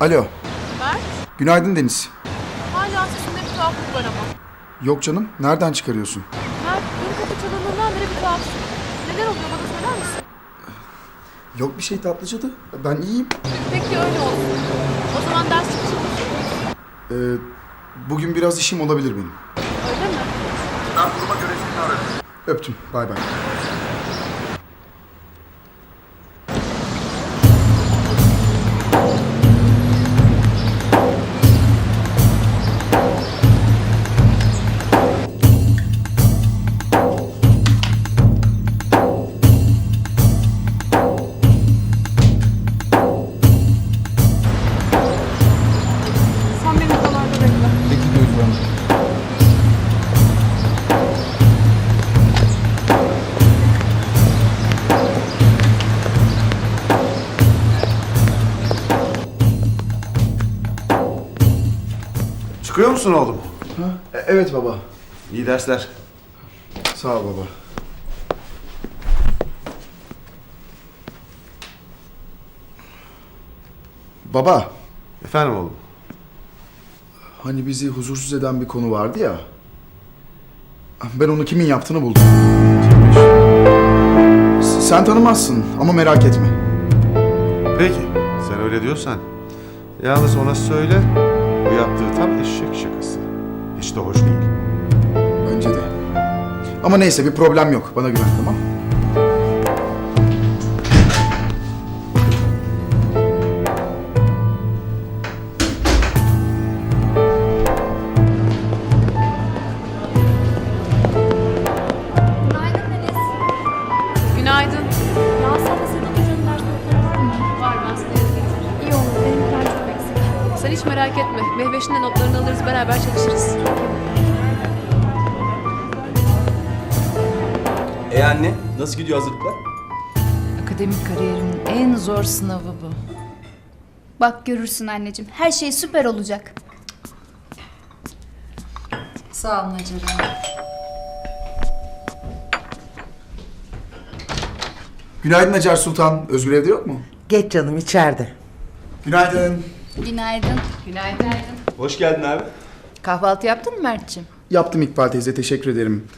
Alo. Mert, Günaydın Deniz. hala sesinde bir tuhaflık var ama. Yok canım. Nereden çıkarıyorsun? Mert, dün kapı çalındığından beri bir tuhafsın. Neler oluyor bana söyler misin? Yok bir şey tatlıcadı. Ben iyiyim. Peki öyle olsun. O zaman ders çıkışı? Ee, bugün biraz işim olabilir benim. Öyle mi? Öptüm. Bay bay. Çıkıyor musun oğlum? E- evet baba. İyi dersler. Sağ ol baba. Baba, Efendim oğlum. hani bizi huzursuz eden bir konu vardı ya. Ben onu kimin yaptığını buldum. S- Sen tanımazsın ama merak etme. Peki, sen öyle diyorsan. Yalnız ona söyle, yaptığı tam eşek şakası. Hiç de hoş değil. Bence de. Ama neyse bir problem yok. Bana güven tamam. Günaydın nasıl gidiyor hazırlıklar? Akademik kariyerimin en zor sınavı bu. Bak görürsün anneciğim. Her şey süper olacak. Sağ olun Hacer Günaydın Hacer Sultan. Özgür evde yok mu? Geç canım içeride. Günaydın. Günaydın. Günaydın. Hoş geldin abi. Kahvaltı yaptın mı Mert'ciğim? Yaptım İkbal teyze. Teşekkür ederim.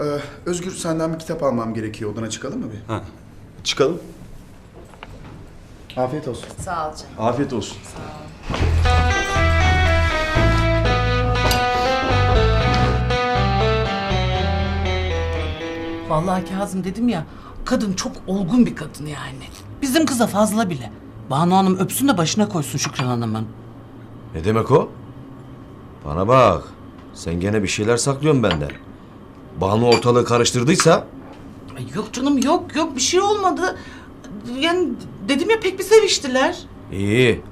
Ee, Özgür senden bir kitap almam gerekiyor. Odana çıkalım mı bir? Ha. Çıkalım. Afiyet olsun. Sağ ol canım. Afiyet olsun. Vallahi Kazım dedim ya, kadın çok olgun bir kadın yani. Bizim kıza fazla bile. Banu Hanım öpsün de başına koysun Şükran Hanım'ın. Ne demek o? Bana bak. Sen gene bir şeyler saklıyorsun benden. Banu ortalığı karıştırdıysa Ay yok canım yok yok bir şey olmadı. Yani dedim ya pek bir seviştiler. iyi.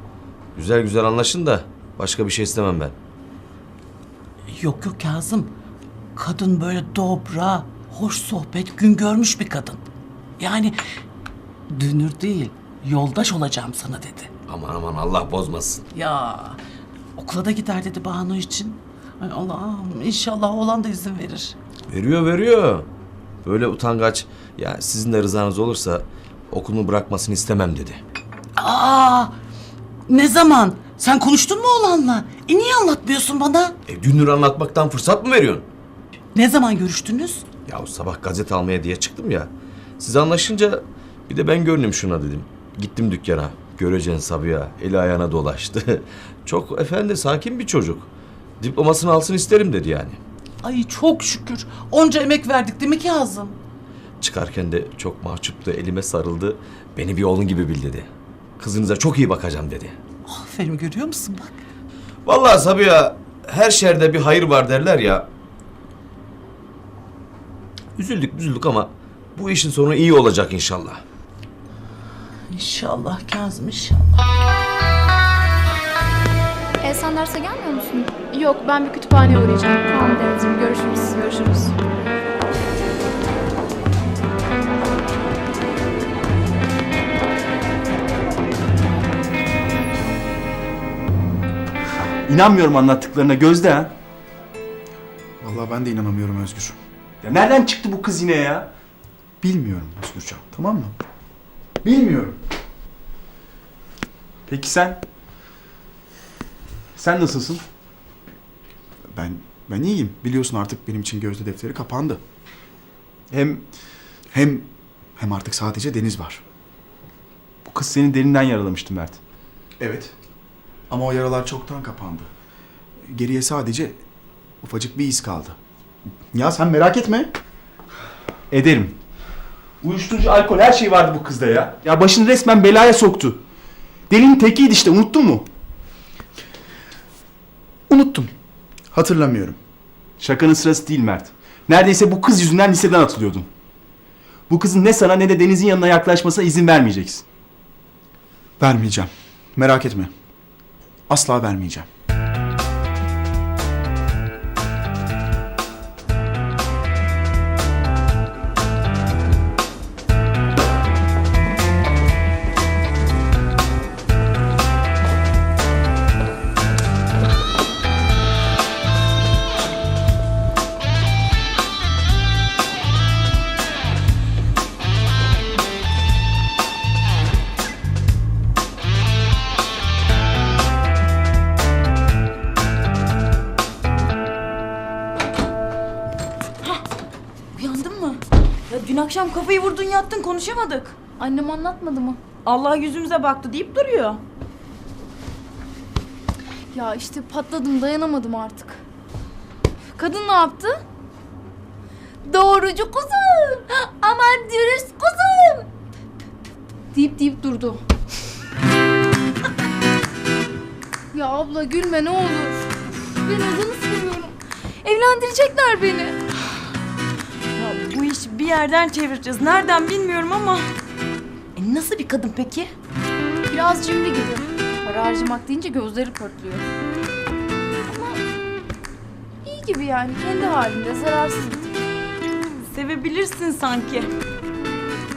Güzel güzel anlaşın da başka bir şey istemem ben. Yok yok Kazım. Kadın böyle dobra, hoş sohbet, gün görmüş bir kadın. Yani dünür değil, yoldaş olacağım sana dedi. Aman aman Allah bozmasın. Ya okula da gider dedi Banu için. Ay Allah'ım inşallah oğlan da izin verir. Veriyor veriyor. Böyle utangaç ya sizin de rızanız olursa okulunu bırakmasını istemem dedi. Aa ne zaman? Sen konuştun mu oğlanla? E niye anlatmıyorsun bana? E Dünür anlatmaktan fırsat mı veriyorsun? Ne zaman görüştünüz? Ya sabah gazete almaya diye çıktım ya. Siz anlaşınca bir de ben görünüm şuna dedim. Gittim dükkana. Göreceksin Sabiha. Eli ayağına dolaştı. Çok efendi sakin bir çocuk. Diplomasını alsın isterim dedi yani. Ay çok şükür. Onca emek verdik değil mi Kazım? Çıkarken de çok mahcuptu. Elime sarıldı. Beni bir oğlun gibi bil dedi. Kızınıza çok iyi bakacağım dedi. Aferin görüyor musun bak. Vallahi Sabiha her şerde bir hayır var derler ya. Üzüldük üzüldük ama bu işin sonu iyi olacak inşallah. İnşallah Kazım inşallah. E sen derse gelmiyor musun? Yok ben bir kütüphaneye uğrayacağım. Tamam Deniz'im görüşürüz. Görüşürüz. İnanmıyorum anlattıklarına Gözde ha. Vallahi ben de inanamıyorum Özgür. Ya nereden çıktı bu kız yine ya? Bilmiyorum Özgürcan. Tamam mı? Bilmiyorum. Peki sen? Sen nasılsın? Ben ben iyiyim. Biliyorsun artık benim için gözde defteri kapandı. Hem Hem hem artık sadece Deniz var. bu kız seni derinden yaralamıştı Mert. Evet. Ama o yaralar çoktan kapandı. Geriye sadece ufacık bir iz kaldı. Ya sen merak etme. Ederim. Uyuşturucu, alkol her şey vardı bu kızda ya. Ya başını resmen belaya soktu. Delinin tekiydi işte unuttun mu? Unuttum. Hatırlamıyorum. Şakanın sırası değil Mert. Neredeyse bu kız yüzünden liseden atılıyordun. Bu kızın ne sana ne de Deniz'in yanına yaklaşmasına izin vermeyeceksin. Vermeyeceğim. Merak etme. Asla vermeyeceğim. Akşam kafayı vurdun yattın konuşamadık. Annem anlatmadı mı? Allah yüzümüze baktı deyip duruyor. Ya işte patladım dayanamadım artık. Kadın ne yaptı? Doğrucu kuzum. Aman dürüst kuzum. Deyip deyip durdu. ya abla gülme ne olur. Ben adını seviyorum. Evlendirecekler beni. Bu işi bir yerden çevireceğiz. Nereden bilmiyorum ama. E nasıl bir kadın peki? Biraz cimri gibi. Para harcamak deyince gözleri pörtlüyor. Ama iyi gibi yani kendi halinde zararsız bir tip. Sevebilirsin sanki.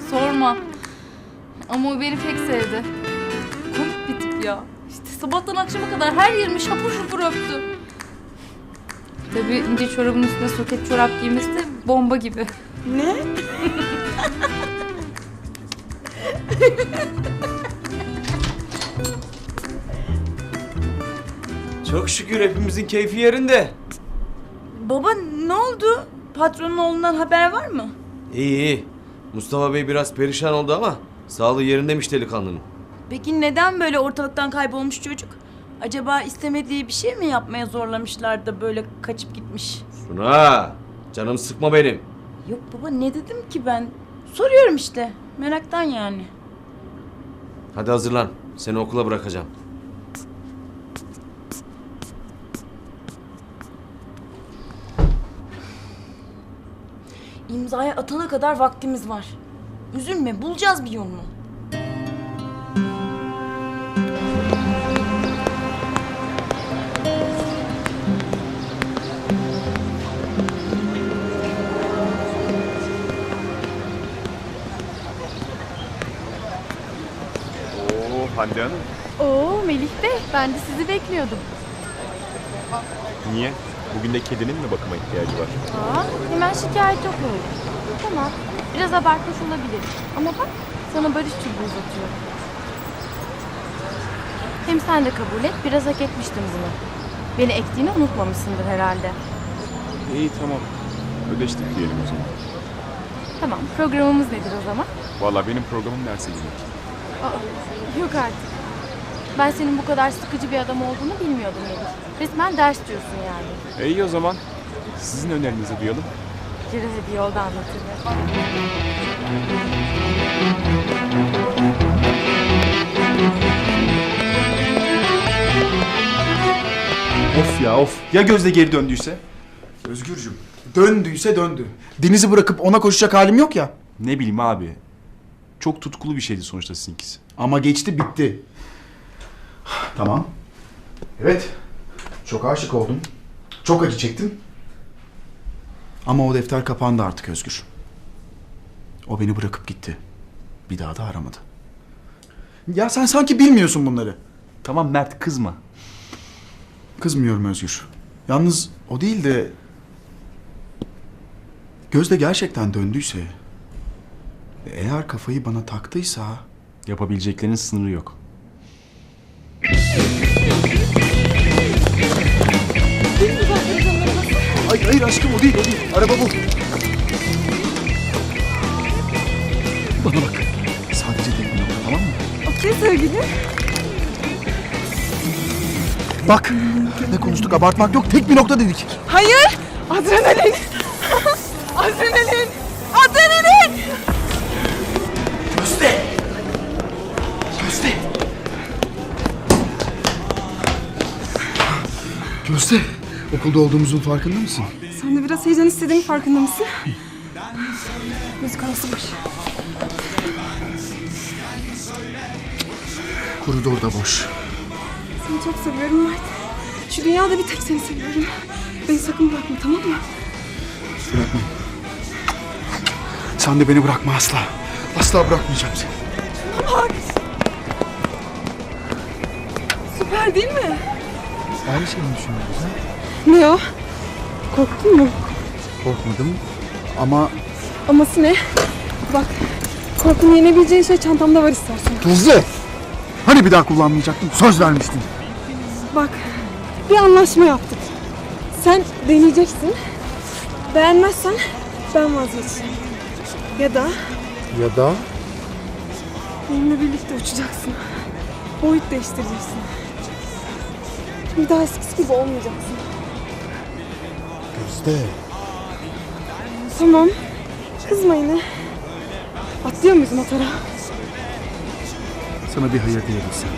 Sorma. Ama o beni pek sevdi. Komik bir tip ya. İşte sabahtan akşama kadar her yerimi şapur şupur öptü. Tabii ince çorabın üstüne soket çorap giymesi de bomba gibi. Ne? Çok şükür hepimizin keyfi yerinde. Baba ne oldu? Patronun oğlundan haber var mı? İyi iyi. Mustafa Bey biraz perişan oldu ama sağlığı yerindeymiş delikanlının. Peki neden böyle ortalıktan kaybolmuş çocuk? Acaba istemediği bir şey mi yapmaya zorlamışlar da böyle kaçıp gitmiş? Suna canım sıkma benim. Yok baba ne dedim ki ben? Soruyorum işte. Meraktan yani. Hadi hazırlan. Seni okula bırakacağım. İmzaya atana kadar vaktimiz var. Üzülme bulacağız bir yolunu. Hande Hanım. Oo Melih Bey ben de sizi bekliyordum. Niye? Bugün de kedinin mi bakıma ihtiyacı var? Aa, hemen şikayet yok öyle. Tamam biraz abartmış olabilir. Ama bak sana barış çubuğu uzatıyorum. Hem sen de kabul et biraz hak etmiştin bunu. Beni ektiğini unutmamışsındır herhalde. İyi tamam. Ödeştik diyelim o zaman. Tamam programımız nedir o zaman? Valla benim programım derse girmek. Aa, yok artık. Ben senin bu kadar sıkıcı bir adam olduğunu bilmiyordum Melih. Resmen ders diyorsun yani. E iyi o zaman. Sizin önerinizi duyalım. Yürü hadi yolda anlatırım. Of ya of. Ya Gözde geri döndüyse? Özgürcüm. Döndüyse döndü. Deniz'i bırakıp ona koşacak halim yok ya. Ne bileyim abi. Çok tutkulu bir şeydi sonuçta sizinkisi. Ama geçti bitti. Tamam. Evet. Çok aşık oldum. Çok acı çektim. Ama o defter kapandı artık Özgür. O beni bırakıp gitti. Bir daha da aramadı. Ya sen sanki bilmiyorsun bunları. Tamam Mert kızma. Kızmıyorum Özgür. Yalnız o değil de... Gözde gerçekten döndüyse... Eğer kafayı bana taktıysa... Yapabileceklerinin sınırı yok. Ay, hayır aşkım o değil o değil. Araba bu. Bana bak. Sadece tek nokta tamam mı? Okey sevgili. Bak ne konuştuk abartmak yok tek bir nokta dedik. Hayır. Adrenalin. Adrenalin. Gözde! Okulda olduğumuzun farkında mısın? Sen de biraz heyecan istediğin farkında mısın? Müzik arası boş. Koridor da boş. Seni çok seviyorum Mert. Şu dünyada bir tek seni seviyorum. Beni sakın bırakma tamam mı? Bırakmam. Sen de beni bırakma asla. Asla bırakmayacağım seni. Bak. Süper değil mi? Aynı şeyi mi düşünüyoruz ha? Ne o? Korktun mu? Korkmadım ama Aması ne? Bak. Korkunu yenebileceğin şey çantamda var istersen. Gözde! Hani bir daha kullanmayacaktın? Söz vermiştin. Bak. Bir anlaşma yaptık. Sen deneyeceksin. Beğenmezsen ben vazgeçeceğim. Ya da Ya da? benimle birlikte uçacaksın. Boyut değiştireceksin. Bir daha eskisi gibi olmayacaksın. Gözde. Tamam. Kızma yine. Atlıyor muyuz motora? Sana bir hayır diyebilsem.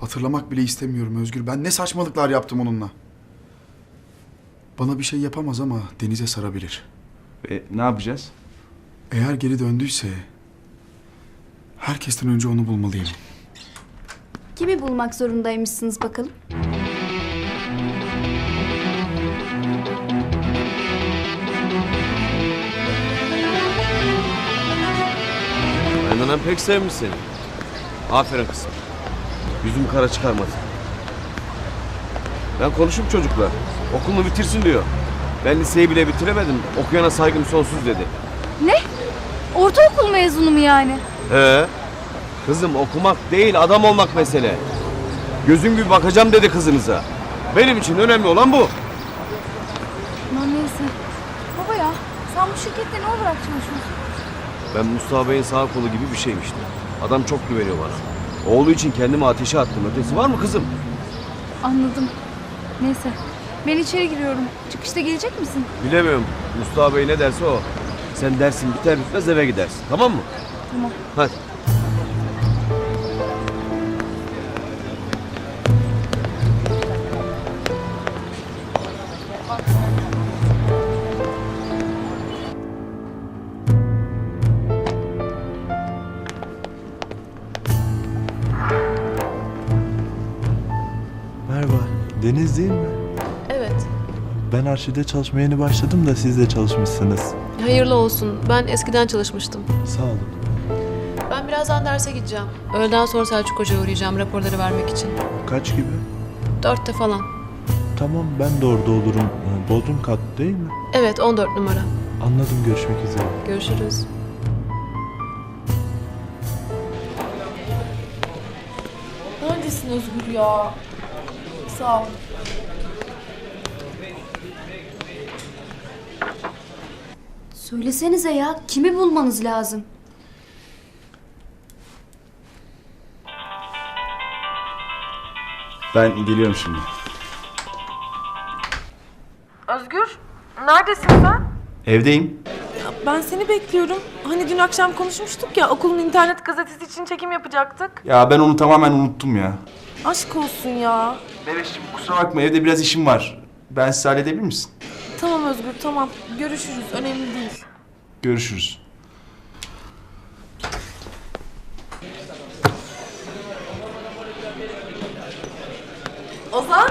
Hatırlamak bile istemiyorum Özgür. Ben ne saçmalıklar yaptım onunla. Bana bir şey yapamaz ama denize sarabilir. E, ne yapacağız? Eğer geri döndüyse herkesten önce onu bulmalıyım. Kimi bulmak zorundaymışsınız bakalım? Aynanan pek sevmiş seni. Aferin kızım. Yüzüm kara çıkarmadı. Ben konuşup çocukla. Okulunu bitirsin diyor. Ben liseyi bile bitiremedim. Okuyana saygım sonsuz dedi. Ortaokul mezunu mu yani? He. Kızım okumak değil adam olmak mesele. Gözüm gibi bakacağım dedi kızınıza. Benim için önemli olan bu. Aman neyse. Baba ya sen bu şirkette ne olarak çalışıyorsun? Ben Mustafa Bey'in sağ kolu gibi bir şeyim işte. Adam çok güveniyor bana. Oğlu için kendimi ateşe attım. Ötesi var mı kızım? Anladım. Neyse. Ben içeri giriyorum. Çıkışta gelecek misin? Bilemiyorum. Mustafa Bey ne derse o. Sen dersin biter bitmez eve gidersin. Tamam mı? Tamam. Hadi. Merhaba, Deniz değil mi? Evet. Ben arşivde çalışmaya yeni başladım da siz de çalışmışsınız. Hayırlı olsun. Ben eskiden çalışmıştım. Sağ olun. Ben birazdan derse gideceğim. Öğleden sonra Selçuk Hoca'ya uğrayacağım raporları vermek için. Kaç gibi? Dörtte falan. Tamam, ben de orada olurum. Bodrum kat değil mi? Evet 14 numara. Anladım, görüşmek üzere. Görüşürüz. Neredesin Özgür ya? Sağ ol. Söylesenize ya kimi bulmanız lazım? Ben geliyorum şimdi. Özgür, neredesin sen? Evdeyim. Ben seni bekliyorum. Hani dün akşam konuşmuştuk ya okulun internet gazetesi için çekim yapacaktık. Ya ben onu tamamen unuttum ya. Aşk olsun ya. Bebeşim kusura bakma evde biraz işim var. Ben size halledebilir misin? Tamam Özgür tamam. Görüşürüz. Önemli değil. Görüşürüz. Ozan?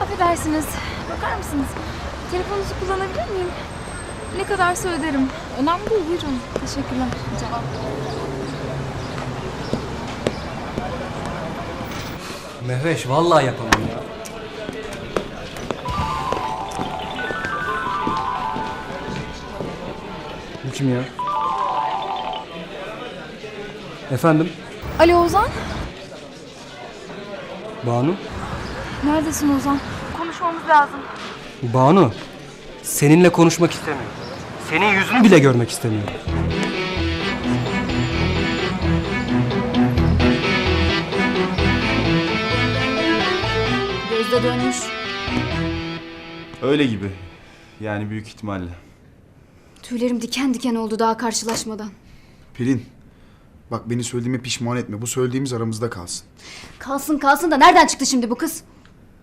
Affedersiniz. Bakar mısınız? Telefonunuzu kullanabilir miyim? Ne kadarsa öderim. Önemli değil buyurun. Teşekkürler. Ederim. Mehveş vallahi yapamam ya. Kim ya? Efendim? Alo Ozan. Banu? Neredesin Ozan? Konuşmamız lazım. Banu. Seninle konuşmak istemiyorum. Senin yüzünü bile görmek istemiyorum. Gözde dönmüş. Öyle gibi. Yani büyük ihtimalle. Tüylerim diken diken oldu daha karşılaşmadan. Pelin, bak beni söylediğime pişman etme. Bu söylediğimiz aramızda kalsın. Kalsın kalsın da nereden çıktı şimdi bu kız?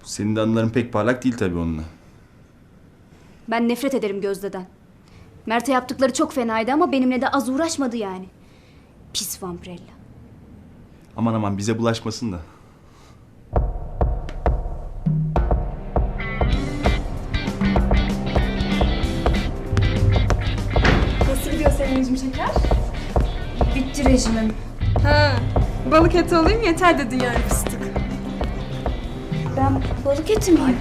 Senin de anıların pek parlak değil tabii onunla. Ben nefret ederim Gözde'den. Mert'e yaptıkları çok fenaydı ama benimle de az uğraşmadı yani. Pis vampirella. Aman aman bize bulaşmasın da. Rejim şeker? Bitti rejimim. Ha, balık eti alayım yeter dedin yani fıstık. Ben balık eti miyim?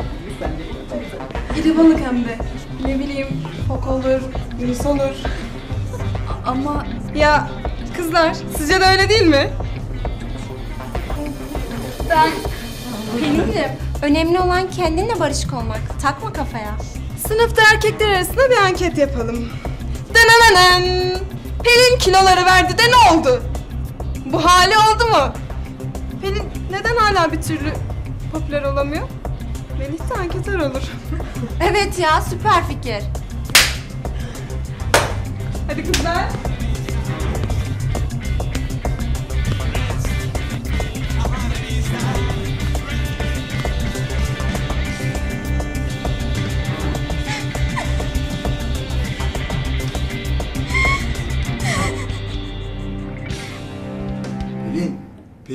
İri balık hem de. Ne bileyim, fok olur, yunus olur. Ama Ya kızlar, sizce de öyle değil mi? ben... Pelin'ciğim, önemli olan kendinle barışık olmak. Takma kafaya. Sınıfta erkekler arasında bir anket yapalım. Denenenen! Pelin kiloları verdi de ne oldu? Bu hali oldu mu? Pelin neden hala bir türlü popüler olamıyor? Melih de anketör olur. Evet ya, süper fikir. Hadi kızlar.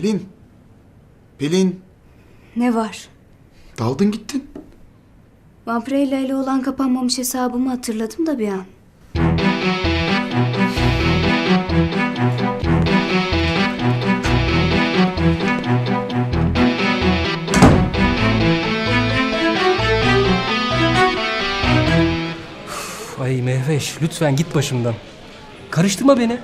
Pelin. Pelin, Ne var? daldın gittin. Vampirella ile olan kapanmamış hesabımı hatırladım da bir an. Ay Mehveş lütfen git başımdan. Karıştırma beni.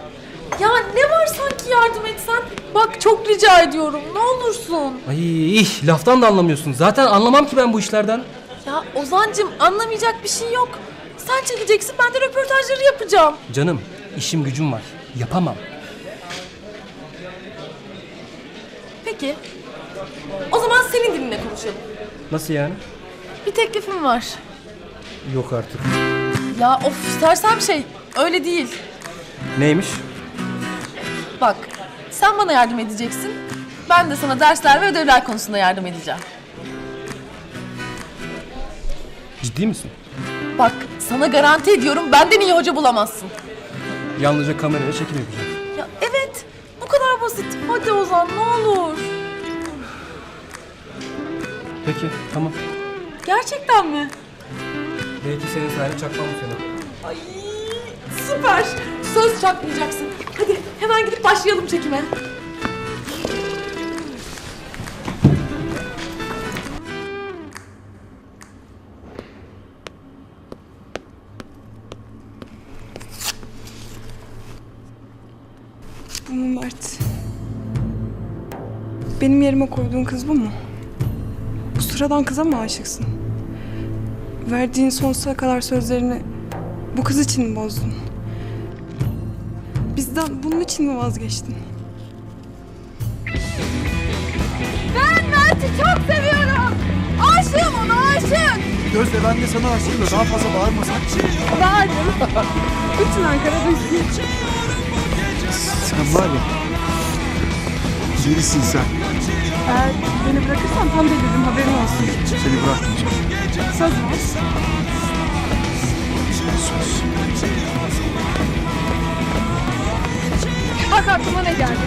Ya ne var sanki yardım etsen? Bak çok rica ediyorum ne olursun. Ay ih, laftan da anlamıyorsun. Zaten anlamam ki ben bu işlerden. Ya Ozancım anlamayacak bir şey yok. Sen çekeceksin ben de röportajları yapacağım. Canım işim gücüm var. Yapamam. Peki. O zaman senin dilinle konuşalım. Nasıl yani? Bir teklifim var. Yok artık. Ya of sersem şey öyle değil. Neymiş? Bak sen bana yardım edeceksin. Ben de sana dersler ve ödevler konusunda yardım edeceğim. Ciddi misin? Bak sana garanti ediyorum benden iyi hoca bulamazsın. Yalnızca kameraya çekim yapacağım. Ya evet bu kadar basit. Hadi Ozan ne olur. Peki tamam. Gerçekten mi? Belki senin sayende çakmam bu sene. Ay süper. Söz çakmayacaksın. Hadi hemen gidip başlayalım çekime. Mu Mert? Benim yerime koyduğun kız bu mu? Bu sıradan kıza mı aşıksın? Verdiğin sonsuza kadar sözlerini bu kız için mi bozdun? Bizden bunun için mi vazgeçtin? Ben Mert'i çok seviyorum. Aşığım ona aşık. Gözde ben de sana aşığım da daha fazla bağırmasak. Bağırdım. Bütün Ankara duysun. Sen var ya. Delisin sen. Eğer beni bırakırsan tam deliririm haberin olsun. Seni bırakmayacağım. Söz mü? Bak aklıma ne geldi.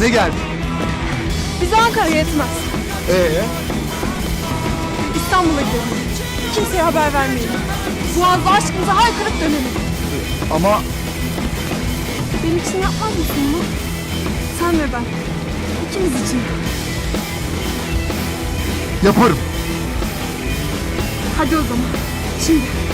Ne geldi? Bize Ankara yetmez. Ee? İstanbul'a gidelim. Kimseye haber vermeyelim. Boğaz'da aşkımıza haykırıp dönelim. Ama Benim için yapmaz mısın bunu? Sen ve ben. İkimiz için. Yaparım. Hadi o zaman. Şimdi.